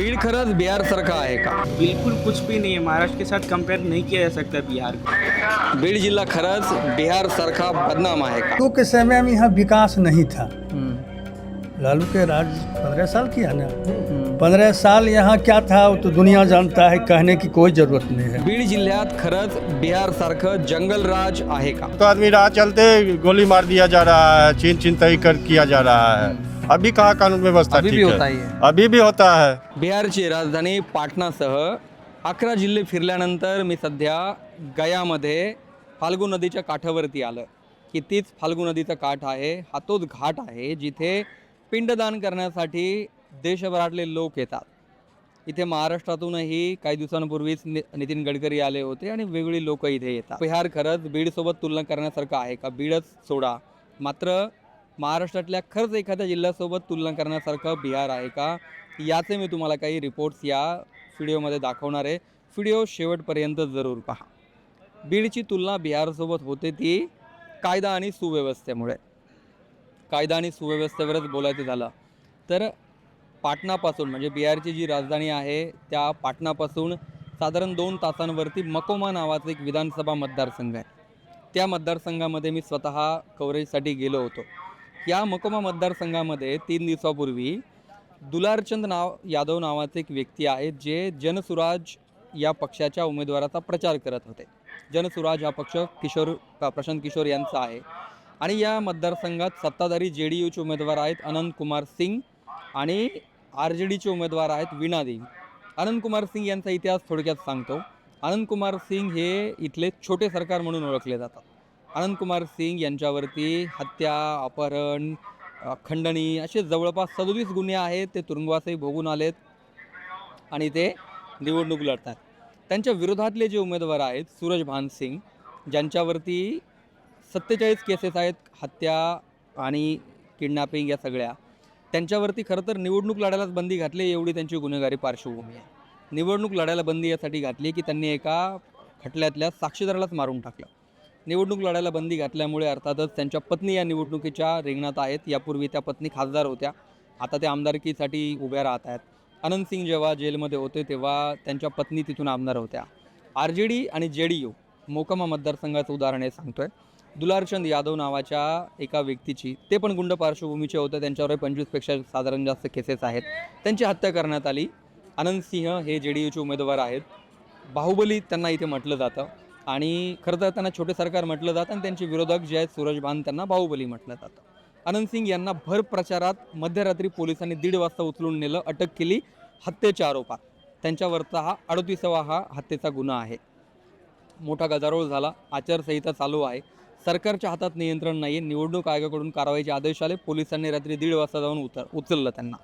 बीड खरंच बिहार सारखा आहे का। बिल्कुल कुछ भी नहीं है। महाराष्ट्र के साथ कंपेयर नहीं किया जा सकता बिहार को। बीड जिल्हा खरंच बिहार सारखा बदनाम आहे का। लालू के समय में यहाँ विकास नहीं था। लालू के राज पंद्रह साल किया ना। पंद्रह साल यहाँ क्या था वो तो दुनिया जानता है कहने की कोई ज़रूरत नहीं है। बीड जिल्ह्यात खरंच बिहार सारखं जंगल राज आहे का। तो आदमी राह चलते गोली मार दिया जा रहा है छीन छिनतई कर किया जा रहा है। अभी कहाँ कानून व्यवस्था अभी ठीक भी है? होता ही है। अभी भी होता है। बिहारची राजधानी पाटणासह अकरा जिल्हे फिरल्यानंतर मी सध्या गयामध्ये फाल्गू नदीच्या काठावरती आलं की तीच फाल्गू नदीचा काठ आहे. हा तोच घाट आहे जिथे पिंडदान करण्यासाठी देशभरातले लोक येतात. इथे महाराष्ट्रातूनही काही दिवसांपूर्वीच नि नितीन गडकरी आले होते आणि वेगळी लोक इथे येतात. बिहार खरंच बीडसोबत तुलना करण्यासारखं आहे का? बीडच सोडा. मात्र महाराष्ट्रातल्या खरंच एखाद्या जिल्ह्यासोबत तुलना करण्यासारखं बिहार आहे का? याचे मी तुम्हाला काही रिपोर्ट्स या व्हिडिओमध्ये दाखवणार आहे. व्हिडिओ शेवटपर्यंत जरूर पहा. बीडची तुलना बिहारसोबत होते ती कायदा आणि सुव्यवस्थेमुळे. कायदा आणि सुव्यवस्थेवरच बोलायचं झालं. तर पाटणापासून म्हणजे बिहारची जी राजधानी आहे त्या पाटणापासून साधारण दोन तासांवरती मकोमा नावाचं एक विधानसभा मतदारसंघ आहे. त्या मतदारसंघामध्ये मी स्वतः कव्हरेजसाठी गेलो होतो. या मकोमा मतदारसंघामध्ये तीन दिवसापूर्वी दुलारचंद नाव यादव नावाचे एक व्यक्ती आहेत जे जनसुराज या पक्षाच्या उमेदवाराचा प्रचार करत होते. जनसुराज हा पक्ष किशोर प्रशांत किशोर यांचा आहे. आणि या मतदारसंघात सत्ताधारी जे डी यूचे उमेदवार आहेत अनंत कुमार सिंग आणि आर जे डीचे उमेदवार आहेत वीणा देवी. अनंत कुमार सिंग यांचा इतिहास थोडक्यात सांगतो. अनंत कुमार सिंग हे इथले छोटे सरकार म्हणून ओळखले जातात. आनंदकुमार कुमार सिंग यांच्यावरती हत्या अपहरण खंडणी असे जवळपास सदोतीस गुन्हे आहेत. ते तुरुंगवासही भोगून आलेत आणि ते निवडणूक लढतात. त्यांच्या विरोधातले जे उमेदवार आहेत सूरज भानसिंग ज्यांच्यावरती सत्तेचाळीस केसेस आहेत हत्या आणि किडनॅपिंग या सगळ्या त्यांच्यावरती खरं तर निवडणूक लढायलाच बंदी घातली एवढी त्यांची गुन्हेगारी पार्श्वभूमी आहे. निवडणूक लढायला बंदी यासाठी घातली की त्यांनी एका खटल्यातल्या साक्षीदारालाच मारून टाकलं. निवडणूक लढायला बंदी घातल्यामुळे अर्थातच त्यांच्या पत्नी या निवडणुकीच्या रिंगणात आहेत. यापूर्वी त्या पत्नी खासदार होत्या. आता त्या आमदारकीसाठी उभ्या राहत आहेत. अनंत सिंग जेव्हा जेलमध्ये होते तेव्हा त्यांच्या पत्नी तिथून आमदार होत्या. आर जे डी आणि जे डी यू मोकमा मतदारसंघाचं उदाहरण हे सांगतोय. दुलारचंद यादव नावाच्या एका व्यक्तीची ते पण गुंड पार्श्वभूमीचे होते. त्यांच्यावर पंचवीसपेक्षा साधारण जास्त केसेस आहेत. त्यांची हत्या करण्यात आली. आनंद सिंह हे जे डी यूचे उमेदवार आहेत. बाहुबली त्यांना इथे म्हटलं जातं. आणि खरं तर त्यांना छोटे सरकार म्हटलं जातं आणि त्यांचे विरोधक जे आहेत सूरज बांध त्यांना बाहुबली म्हटलं जातं. आनंद सिंग यांना भर प्रचारात मध्यरात्री पोलिसांनी दीड वाजता उचलून नेलं अटक केली हत्येच्या आरोपात त्यांच्यावरचा हा अडतीसावा हा हत्येचा गुन्हा आहे. मोठा गदारोळ झाला आचारसंहिता चालू आहे. सरकारच्या हातात नियंत्रण नाही आहे निवडणूक आयोगाकडून कारवाईचे आदेश आले. पोलिसांनी रात्री दीड वाजता जाऊन उतर उचललं त्यांना.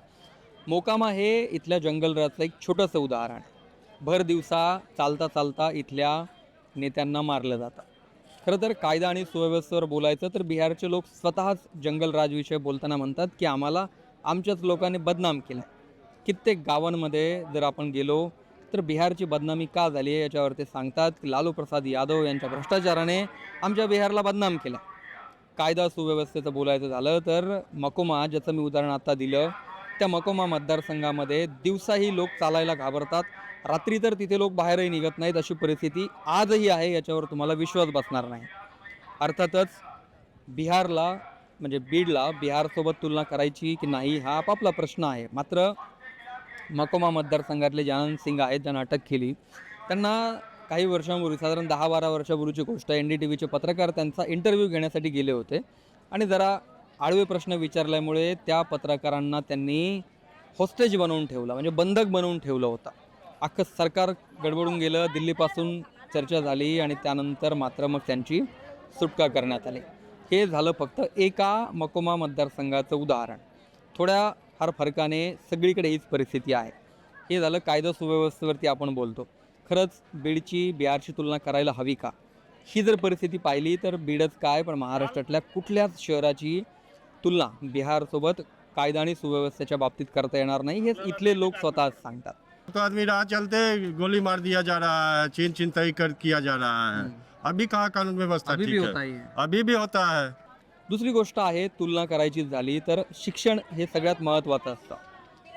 मोकामा हे इथल्या जंगलराजचं एक छोटंसं उदाहरण आहे. भर दिवसा चालता चालता इथल्या नेत्यांना मारलं जातं. खरं तर कायदा आणि सुव्यवस्थेवर बोलायचं तर बिहारचे लोक स्वतःच जंगलराजविषयी बोलताना म्हणतात की आम्हाला आमच्याच लोकांनी बदनाम केलं कित्येक गावांमध्ये जर आपण गेलो तर बिहारची बदनामी का झाली आहे याच्यावर ते सांगतात की लालू प्रसाद यादव यांच्या भ्रष्टाचाराने आमच्या बिहारला बदनाम केला कायदा सुव्यवस्थेचं बोलायचं झालं तर मकोमा ज्याचं मी उदाहरण आता दिलं त्या मकोमा मतदारसंघामध्ये दिवसाही लोक चालायला घाबरतात. रात्री तर तिथे लोक बाहेरही निघत नाहीत अशी परिस्थिती आजही आहे याच्यावर तुम्हाला विश्वास बसणार नाही. अर्थातच बिहारला म्हणजे बीडला बिहारसोबत तुलना करायची की नाही हा आपापला प्रश्न आहे. मात्र मकोमा मतदारसंघातले जे आनंद सिंग आहेत ज्यांना अटक केली त्यांना काही वर्षांपूर्वी साधारण दहा बारा वर्षापूर्वीची गोष्ट एन डी टी व्हीचे पत्रकार त्यांचा इंटरव्ह्यू घेण्यासाठी गेले होते. आणि जरा आडवे प्रश्न विचारल्यामुळे त्या पत्रकारांना त्यांनी होस्टेज बनवून ठेवलं म्हणजे बंधक बनवून ठेवलं होतं. अख्खं सरकार गडबडून गेलं दिल्लीपासून चर्चा झाली आणि त्यानंतर मात्र मग त्यांची सुटका करण्यात आली. हे झालं फक्त एका मकोमा मतदारसंघाचं उदाहरण. थोड्या फार फरकाने सगळीकडे हीच परिस्थिती आहे. हे झालं कायदा सुव्यवस्थेवरती आपण बोलतो. खरंच बीडची बिहारची तुलना करायला हवी का? ही जर परिस्थिती पाहिली तर बीडच काय पण महाराष्ट्रातल्या कुठल्याच शहराची तुलना बिहारसोबत कायदा आणि सुव्यवस्थेच्या बाबतीत करता येणार नाही हे इथले लोक स्वतःच सांगतात. तो आदमी राह चलते गोली मार दिया जा रहा है छीन छिनतई कर किया जा रहा है। अभी कहाँ कानून व्यवस्था अभी ठीक भी होता ही है। अभी भी होता है। दुसरी गोष्ट आहे तुलना करायची झाली तर शिक्षण हे सगळ्यात महत्त्वाचं असतं.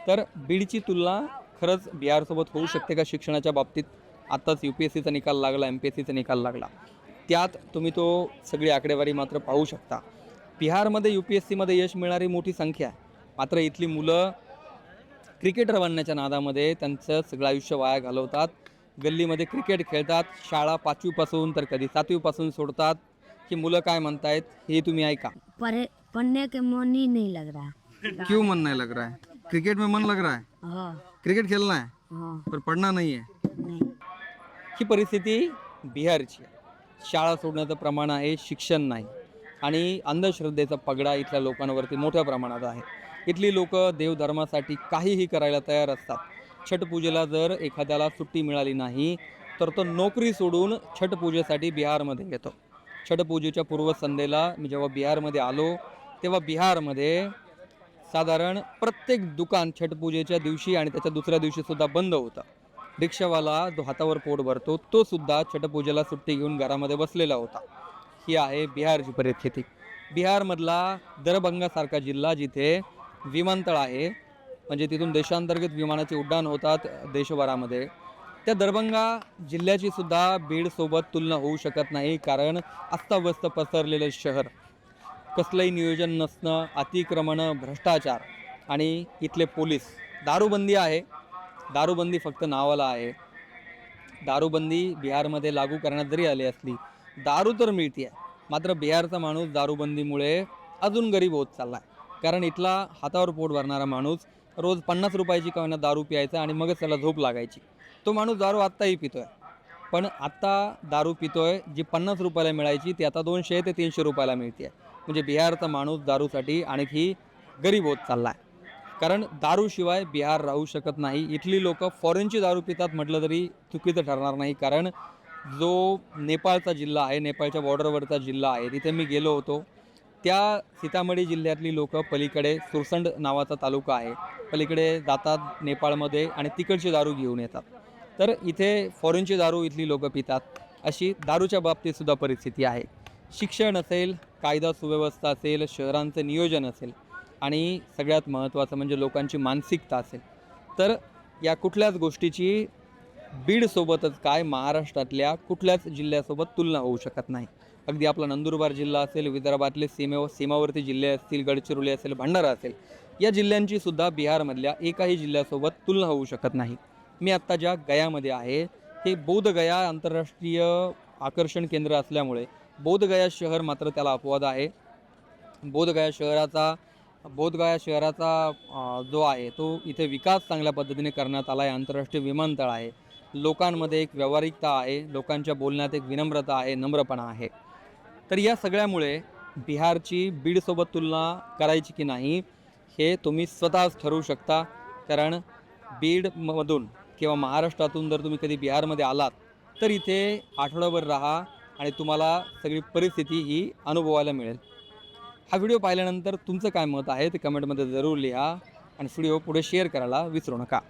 तर बीडची तुलना खरंच बिहारसोबत होऊ शकते का शिक्षणाच्या बाबतीत? आत्ताच यू पी एस सीचा निकाल लागला एम पी एस सीचा निकाल लागला. त्यात तुम्ही तो सगळी आकडेवारी मात्र पाहू शकता. बिहारमध्ये यू पी एस सीमध्ये यश मिळणारी मोठी संख्या आहे. मात्र इथली मुलं क्रिकेटर बनण्याच्या नादामध्ये त्यांचं सगळं आयुष्य वाया घालवतात. गल्लीमध्ये क्रिकेट खेळतात. शाळा पाचवीपासून तर कधी सातवीपासून सोडतात. की मुलं काय म्हणतायत हे तुम्ही ऐका. पढ़े पढ़ने के मन ही नहीं लग रहा क्यों मन नहीं लग रहा है? क्रिकेट में मन लग रहा है? हाँ. क्रिकेट खेलना है? हाँ. पर पढ़ना नहीं है? नहीं. ही परिस्थिती बिहारची आहे. शाळा सोडण्याचं प्रमाण आहे शिक्षण नाही. आणि अंधश्रद्धेचा पगडा इथल्या लोकांवरती मोठ्या प्रमाणात आहे. इथली लोक देवधर्मासाठी काहीही करायला तयार असतात. छटपूजेला जर एखाद्याला सुट्टी मिळाली नाही तर तो नोकरी सोडून छटपूजेसाठी बिहारमध्ये येतो. छटपूजेच्या पूर्वसंध्येला मी जेव्हा बिहारमध्ये आलो तेव्हा बिहारमध्ये साधारण प्रत्येक दुकान छटपूजेच्या दिवशी आणि त्याच्या दुसऱ्या दिवशीसुद्धा बंद होतं. रिक्षावाला जो हातावर पोट भरतो तो सुद्धा छटपूजेला सुट्टी घेऊन घरामध्ये बसलेला होता. ही आहे बिहारची परिस्थिती. बिहारमधला दरभंगासारखा जिल्हा जिथे विमानतळ आहे म्हणजे तिथून देशांतर्गत विमानाचे उड्डाण होतात देशभरामध्ये त्या दरभंगा जिल्ह्याची सुद्धा बीडसोबत तुलना होऊ शकत नाही कारण अस्ताव्यस्त पसरलेलं शहर. कसलंही नियोजन नसणं अतिक्रमणं भ्रष्टाचार आणि इथले पोलीस. दारूबंदी आहे. दारूबंदी फक्त नावाला आहे. दारूबंदी बिहारमध्ये लागू करण्यात जरी आली असली दारू तर मिळते आहे मात्र बिहारचा माणूस दारूबंदीमुळे अजून गरीब होत चालला आहे कारण इथला हातावर पोट भरणारा माणूस रोज पन्नास रुपयाची का होईना दारू प्यायचा आणि मगच त्याला झोप लागायची. तो माणूस दारू आत्ताही पितोय. पण आत्ता दारू पितोय जी पन्नास रुपयाला मिळायची ती आता दोनशे ते तीनशे रुपयाला मिळते म्हणजे बिहारचा माणूस दारूसाठी आणखी गरीब होत चालला आहे कारण दारूशिवाय बिहार राहू शकत नाही. इथली लोक फॉरेनची दारू पितात म्हटलं तरी चुकीचं ठरणार नाही. कारण जो नेपाळचा जिल्हा आहे नेपाळच्या बॉर्डरवरचा जिल्हा आहे तिथे मी गेलो होतो. त्या सीतामढी जिल्ह्यातली लोकं पलीकडे सुरसंड नावाचा तालुका आहे. पलीकडे जातात नेपाळमध्ये आणि तिकडची दारू घेऊन येतात. तर इथे फॉरेनची दारू इथली लोकं पितात. अशी दारूच्या बाबतीतसुद्धा परिस्थिती आहे. शिक्षण असेल कायदा सुव्यवस्था असेल शहरांचं नियोजन असेल आणि सगळ्यात महत्त्वाचं म्हणजे लोकांची मानसिकता असेल. तर या कुठल्याच गोष्टीची बीडसोबतच काय महाराष्ट्रातल्या कुठल्याच जिल्ह्यासोबत तुलना होऊ शकत नाही. अगदी आपला नंदुरबार जिल्हा असेल विदर्भातले सीमे सीमावर्ती जिल्हे असतील गडचिरोली असेल भंडारा असेल या जिल्ह्यांची सुद्धा बिहारमधल्या एकाही जिल्ह्यासोबत तुलना होऊ शकत नाही. मी आत्ता ज्या गयामध्ये आहे हे बोधगया आंतरराष्ट्रीय आकर्षण केंद्र असल्यामुळे बोधगया शहर मात्र त्याला अपवाद आहे. बोधगया शहराचा बोधगया शहराचा जो आहे तो इथे विकास चांगल्या पद्धतीने करण्यात आला आहे आंतरराष्ट्रीय विमानतळ आहे. लोकांमध्ये एक व्यावहारिकता आहे लोकांच्या बोलण्यात एक विनम्रता आहे नम्रपणा आहे. तर या सगळ्यामुळे बिहारची बीडसोबत तुलना करायची की नाही हे तुम्ही स्वतःच ठरवू शकता. कारण बीडमधून किंवा महाराष्ट्रातून जर तुम्ही कधी बिहारमध्ये आलात तर इथे आठवडाभर राहा आणि तुम्हाला सगळी परिस्थिती ही अनुभवायला मिळेल. हा व्हिडिओ पाहिल्यानंतर तुमचं काय मत आहे ते कमेंटमध्ये जरूर लिहा आणि व्हिडिओ पुढे शेअर करायला विसरू नका.